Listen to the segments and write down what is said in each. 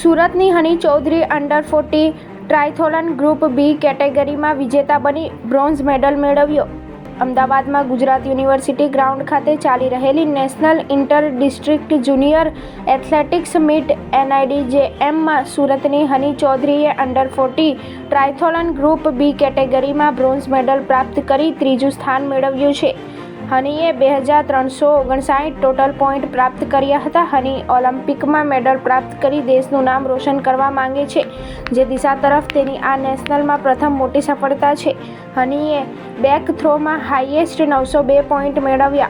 સુરતની Honey Chaudhary under forty triathlon group B કેટેગરીમાં વિજેતા બની બ્રોન્ઝ મેડલ મેળવ્યો. અમદાવાદમાં ગુજરાત યુનિવર્સિટી ગ્રાઉન્ડ ખાતે ચાલી રહેલી national inter district junior athletics meet NID જે એમમાં સુરતની હની ચૌધરીએ under forty triathlon group B કેટેગરીમાં બ્રોન્ઝ મેડલ પ્રાપ્ત કરી ત્રીજું સ્થાન મેળવ્યું છે. હનીએ બે હજાર ત્રણસો ઓગણસાઠ ટોટલ પોઈન્ટ પ્રાપ્ત કર્યા હતા. હની ઓલિમ્પિકમાં મેડલ પ્રાપ્ત કરી દેશનું નામ રોશન કરવા માંગે છે, જે દિશા તરફ તેની આ નેશનલમાં પ્રથમ મોટી સફળતા છે. હનીએ બેક થ્રોમાં હાઈએસ્ટ નવસો બે પોઈન્ટ મેળવ્યા.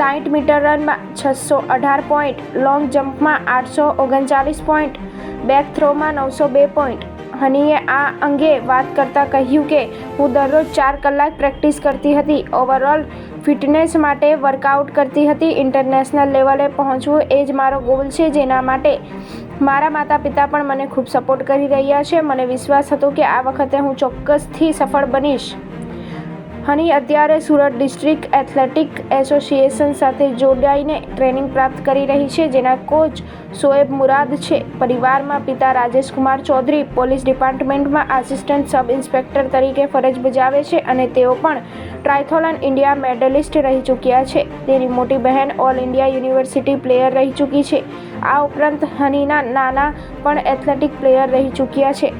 સાઠ મીટર રનમાં છસો અઢાર પોઈન્ટ, લોંગ જમ્પમાં આઠસો ઓગણચાલીસ પોઈન્ટ, બેક થ્રોમાં નવસો બે પોઈન્ટ. હનીએ આ અંગે વાત કરતાં કહ્યું કે, હું દરરોજ ચાર કલાક પ્રેક્ટિસ કરતી હતી. ઓવરઓલ ફિટનેસ માટે વર્કઆઉટ કરતી હતી. ઇન્ટરનેશનલ લેવલે પહોંચવું એ જ મારો ગોલ છે જેના માટે મારા માતા પિતા પણ મને ખૂબ સપોર્ટ કરી રહ્યા છે. મને વિશ્વાસ હતો કે આ વખતે હું ચોક્કસથી સફળ બનીશ. હની અત્યારે સુરત ડિસ્ટ્રિક્ટ એથ્લેટિક એસોસિએશન સાથે જોડાઈને ટ્રેનિંગ પ્રાપ્ત કરી રહી છે, જેના કોચ શોએબ મુરાદ છે. પરિવારમાં પિતા રાજેશ કુમાર ચૌધરી પોલીસ ડિપાર્ટમેન્ટમાં આસિસ્ટન્ટ સબ ઇન્સ્પેક્ટર તરીકે ફરજ બજાવે છે અને તેઓ પણ ટ્રાયથોલન ઇન્ડિયા મેડલિસ્ટ રહી ચૂક્યા છે. તેની મોટી બહેન ઓલ ઇન્ડિયા યુનિવર્સિટી પ્લેયર રહી ચૂકી છે. આ ઉપરાંત હનીના નાના પણ એથ્લેટિક પ્લેયર રહી ચૂક્યા છે.